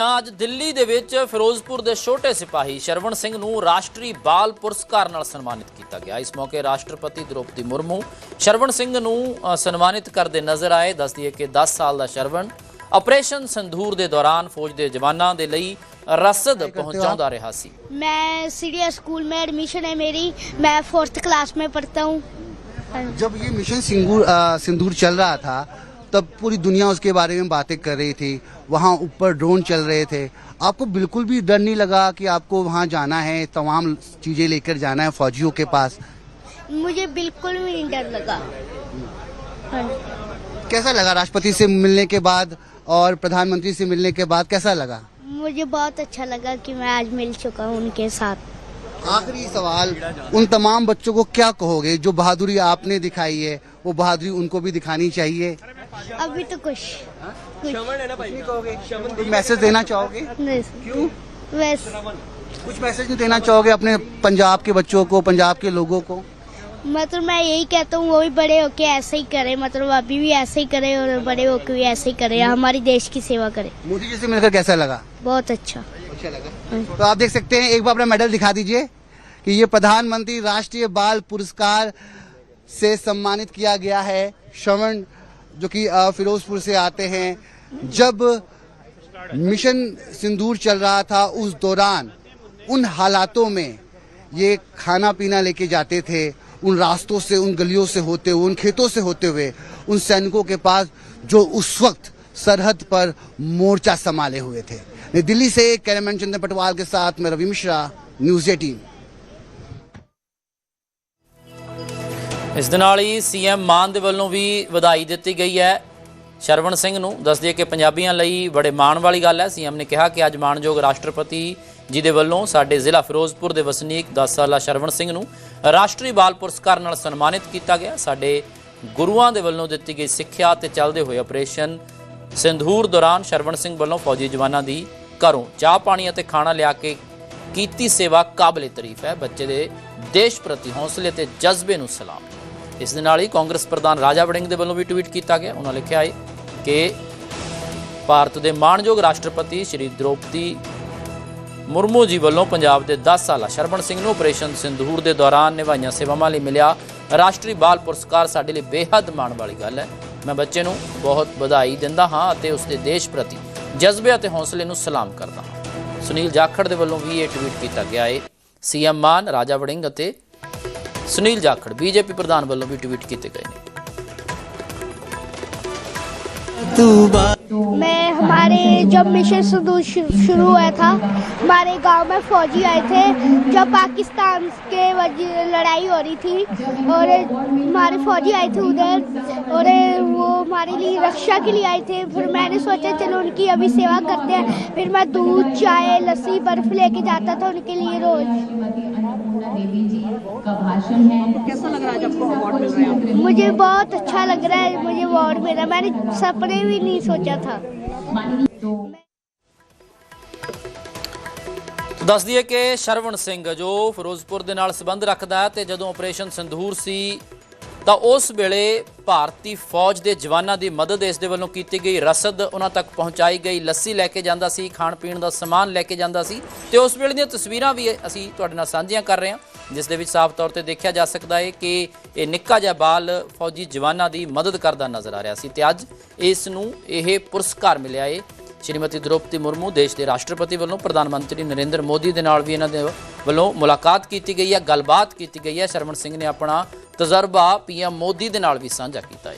ਅੱਜ ਦਿੱਲੀ ਦੇ ਵਿੱਚ ਫਿਰੋਜ਼ਪੁਰ ਦੇ ਛੋਟੇ ਸਿਪਾਹੀ ਸ਼ਰਵਣ ਸਿੰਘ ਨੂੰ ਰਾਸ਼ਟਰੀ ਬਾਲ ਪੁਰਸਕਾਰ ਨਾਲ ਸਨਮਾਨਿਤ ਕੀਤਾ ਗਿਆ ਇਸ ਮੌਕੇ ਰਾਸ਼ਟਰਪਤੀ ਦ੍ਰੋਪਦੀ ਮੁਰਮੂ ਸ਼ਰਵਣ ਸਿੰਘ ਨੂੰ ਅ, ਸਨਮਾਨਿਤ ਕਰਦੇ ਨਜ਼ਰ ਆਏ ਦੱਸ ਦਈਏ ਕਿ 10 ਸਾਲ ਦਾ ਸ਼ਰਵਣ ਆਪਰੇਸ਼ਨ ਸੰਧੂਰ ਦੇ ਦੌਰਾਨ ਫੌਜ ਦੇ ਜਵਾਨਾਂ ਦੇ ਲਈ ਰਸਦ ਪਹੁੰਚਾਉਂਦਾ ਰਿਹਾ ਸੀ मैं सीरिया स्कूल में एडमिशन है मेरी मैं फोर्थ क्लास में पढ़ता हूँ जब ये मिशन सिंदूर अ, सिंदूर चल रहा था तब पूरी दुनिया उसके बारे में बातें कर रही थी। वहाँ ऊपर ड्रोन चल रहे थे। आपको बिल्कुल भी डर नहीं लगा कि आपको वहाँ जाना है तमाम चीज़ें लेकर जाना है फौजियों के पास? मुझे बिल्कुल भी नहीं डर लगा। हाँ। कैसा लगा राष्ट्रपति से मिलने के बाद और प्रधानमंत्री से मिलने के बाद कैसा लगा? मुझे बहुत अच्छा लगा कि मैं आज मिल चुका हूँ उनके साथ। आखिरी सवाल उन तमाम बच्चों को क्या कहोगे? जो बहादुरी आपने दिखाई है वो बहादुरी उनको भी दिखानी चाहिए। अभी तो कुछ। कुछ। कोई मैसेज देना चाहोगे? नहीं। क्यों? कुछ मैसेज देना चाहोगे अपने पंजाब के बच्चों को पंजाब के लोगों को? मतलब मैं यही कहता हूँ वो भी बड़े होके ऐसे ही करे। मतलब अभी भी ऐसे ही करे और बड़े होके भी ऐसे ही करे। हमारी देश की सेवा करे। मोदी जी से मिलकर कैसा लगा? बहुत अच्छा। अच्छा लगा। तो आप देख सकते हैं एक बार अपना मेडल दिखा दीजिए कि ये प्रधानमंत्री राष्ट्रीय बाल पुरस्कार से सम्मानित किया गया है श्रवण जो कि फिरोजपुर से आते हैं। जब मिशन सिंदूर चल रहा था उस दौरान, उन हालातों में ये खाना पीना लेके जाते थे, उन रास्तों से, उन गलियों से होते हुए, उन खेतों से होते हुए, उन सैनिकों के पास जो उस वक्त सरहद पर मोर्चा संभाले हुए थे। दिल्ली से कैमरामैन चंद्र पटवाल के साथ मैं रवि मिश्रा, न्यूज़ एटीन। ਇਸ ਦੇ ਨਾਲ ਹੀ ਸੀਐਮ ਮਾਨ ਦੇ ਵੱਲੋਂ ਵੀ ਵਧਾਈ ਦਿੱਤੀ ਗਈ ਹੈ। ਸ਼ਰਵਣ ਸਿੰਘ ਨੂੰ ਦੱਸ ਦਈਏ ਕਿ ਪੰਜਾਬੀਆਂ ਲਈ ਬੜੇ ਮਾਣ ਵਾਲੀ ਗੱਲ ਹੈ। ਸੀਐਮ ਨੇ ਕਿਹਾ ਕਿ ਅੱਜ ਮਾਣਯੋਗ ਰਾਸ਼ਟਰਪਤੀ ਜੀ ਦੇ ਵੱਲੋਂ ਸਾਡੇ ਜ਼ਿਲ੍ਹਾ ਫਿਰੋਜ਼ਪੁਰ ਦੇ ਵਸਨੀਕ 10 ਸਾਲਾ ਸ਼ਰਵਣ ਸਿੰਘ ਨੂੰ ਰਾਸ਼ਟਰੀ ਬਾਲ ਪੁਰਸਕਾਰ ਨਾਲ ਸਨਮਾਨਿਤ ਕੀਤਾ ਗਿਆ। ਸਾਡੇ ਗੁਰੂਆਂ ਦੇ ਵੱਲੋਂ ਦਿੱਤੀ ਗਈ ਸਿੱਖਿਆ ਤੇ ਚੱਲਦੇ ਹੋਏ ਆਪਰੇਸ਼ਨ ਸਿੰਧੂਰ ਦੌਰਾਨ ਸ਼ਰਵਣ ਸਿੰਘ ਵੱਲੋਂ ਫੌਜੀ ਜਵਾਨਾਂ ਦੀ ਘਰੋਂ ਚਾਹ ਪਾਣੀ ਅਤੇ ਖਾਣਾ ਲਿਆ ਕੇ ਕੀਤੀ ਸੇਵਾ ਕਾਬਲੇ ਤਾਰੀਫ ਹੈ। ਬੱਚੇ ਦੇ ਦੇਸ਼ ਪ੍ਰਤੀ ਹੌਸਲੇ ਤੇ ਜਜ਼ਬੇ ਨੂੰ ਸਲਾਮ। ਇਸ ਦੇ ਨਾਲ ਹੀ ਕਾਂਗਰਸ ਪ੍ਰਧਾਨ ਰਾਜਾ ਵੜਿੰਗ ਦੇ ਵੱਲੋਂ ਵੀ ਟਵੀਟ ਕੀਤਾ ਗਿਆ। ਉਹਨਾਂ ਲਿਖਿਆ ਹੈ ਕਿ ਭਾਰਤ ਦੇ ਮਾਣਯੋਗ ਰਾਸ਼ਟਰਪਤੀ ਸ਼੍ਰੀ ਦ੍ਰੋਪਦੀ ਮੁਰਮੂ ਜੀ ਵੱਲੋਂ ਪੰਜਾਬ ਦੇ 10 ਸਾਲਾ ਸ਼ਰਵਣ ਸਿੰਘ ਨੂੰ ਆਪਰੇਸ਼ਨ ਸਿੰਧੂਰ ਦੇ ਦੌਰਾਨ ਨਿਭਾਈਆਂ ਸੇਵਾਵਾਂ ਲਈ ਮਿਲਿਆ ਰਾਸ਼ਟਰੀ ਬਾਲ ਪੁਰਸਕਾਰ। ਸਾਡੇ ਲਈ ਬੇਹੱਦ ਮਾਣ ਵਾਲੀ ਗੱਲ ਹੈ। ਮੈਂ ਬੱਚੇ ਨੂੰ ਬਹੁਤ ਵਧਾਈ ਦਿੰਦਾ ਹਾਂ ਅਤੇ ਉਸ ਦੇ ਦੇਸ਼ ਪ੍ਰਤੀ ਜਜ਼ਬੇ ਅਤੇ ਹੌਸਲੇ ਨੂੰ ਸਲਾਮ ਕਰਦਾ ਹਾਂ। ਸੁਨੀਲ ਜਾਖੜ ਦੇ ਵੱਲੋਂ ਵੀ ਇਹ ਟਵੀਟ ਕੀਤਾ ਗਿਆ ਹੈ। ਸੀਐਮ ਮਾਨ, ਰਾਜਾ ਵੜਿੰਗ ਅਤੇ ਸੁਨੀਲ ਜਾਖੜ ਬੀਜੇਪੀ ਪ੍ਰਧਾਨ ਵੱਲੋਂ ਵੀ ਟਵੀਟ ਕੀਤੇ ਗਏ ਨੇ मैं हमारे जब मिशन शुरू शुरू हुआ था हमारे गांव में फौजी आए थे जब पाकिस्तान के वजह लड़ाई हो रही थी और हमारे फौजी आए थे उधर और वो हमारे लिए रक्षा के लिए आए थे फिर मैंने सोचा चलो उनकी अभी सेवा करते हैं फिर मैं दूध चाय लस्सी बर्फ लेके जाता था उनके लिए रोज देवी जी का भाषण है कैसा लग रहा है जब आपको अवार्ड मिल रहे हैं मुझे बहुत अच्छा लग रहा है मुझे अवार्ड मिला मैंने सपने भी नहीं सोचा था तो ਤਾਂ ਦੱਸ ਦਈਏ ਕਿ ਸ਼ਰਵਣ ਸਿੰਘ ਜੋ ਫਿਰੋਜ਼ਪੁਰ ਦੇ ਨਾਲ ਸੰਬੰਧ ਰੱਖਦਾ ਹੈ ਤੇ ਜਦੋਂ ਆਪਰੇਸ਼ਨ ਸੰਧੂਰ ਸੀ ਤਾਂ ਉਸ ਵੇਲੇ ਭਾਰਤੀ ਫੌਜ ਦੇ ਜਵਾਨਾਂ ਦੀ ਮਦਦ ਇਸ ਦੇ ਵੱਲੋਂ ਕੀਤੀ ਗਈ। ਰਸਦ ਉਹਨਾਂ ਤੱਕ ਪਹੁੰਚਾਈ ਗਈ। ਲੱਸੀ ਲੈ ਕੇ ਜਾਂਦਾ ਸੀ, ਖਾਣ ਪੀਣ ਦਾ ਸਮਾਨ ਲੈ ਕੇ ਜਾਂਦਾ ਸੀ। ਤੇ ਉਸ ਵੇਲੇ ਦੀਆਂ ਤਸਵੀਰਾਂ ਵੀ ਅਸੀਂ ਤੁਹਾਡੇ ਨਾਲ ਸਾਂਝੀਆਂ ਕਰ ਰਹੇ ਹਾਂ, ਜਿਸ ਦੇ ਵਿੱਚ ਸਾਫ਼ ਤੌਰ ਤੇ ਦੇਖਿਆ ਜਾ ਸਕਦਾ ਹੈ ਕਿ ਇਹ ਨਿੱਕਾ ਜਿਹਾ ਬਾਲ ਫੌਜੀ ਜਵਾਨਾਂ ਦੀ ਮਦਦ ਕਰਦਾ ਨਜ਼ਰ ਆ ਰਿਹਾ ਸੀ। ਤੇ ਅੱਜ ਇਸ ਨੂੰ ਇਹ ਪੁਰਸਕਾਰ ਮਿਲਿਆ ਹੈ। ਸ਼੍ਰੀਮਤੀ ਦ੍ਰੋਪਦੀ ਮੁਰਮੂ, ਦੇਸ਼ ਦੇ ਰਾਸ਼ਟਰਪਤੀ ਵੱਲੋਂ ਪ੍ਰਧਾਨ ਮੰਤਰੀ ਨਰਿੰਦਰ ਮੋਦੀ ਦੇ ਨਾਲ ਵੀ ਇਹਨਾਂ ਦੇ ਵੱਲੋਂ ਮੁਲਾਕਾਤ ਕੀਤੀ ਗਈ ਹੈ, ਗੱਲਬਾਤ ਕੀਤੀ ਗਈ ਹੈ। ਸ਼ਰਮਨ ਸਿੰਘ ਨੇ ਆਪਣਾ ਤਜਰਬਾ ਪੀਐਮ ਮੋਦੀ ਦੇ ਨਾਲ ਵੀ ਸਾਂਝਾ ਕੀਤਾ ਹੈ।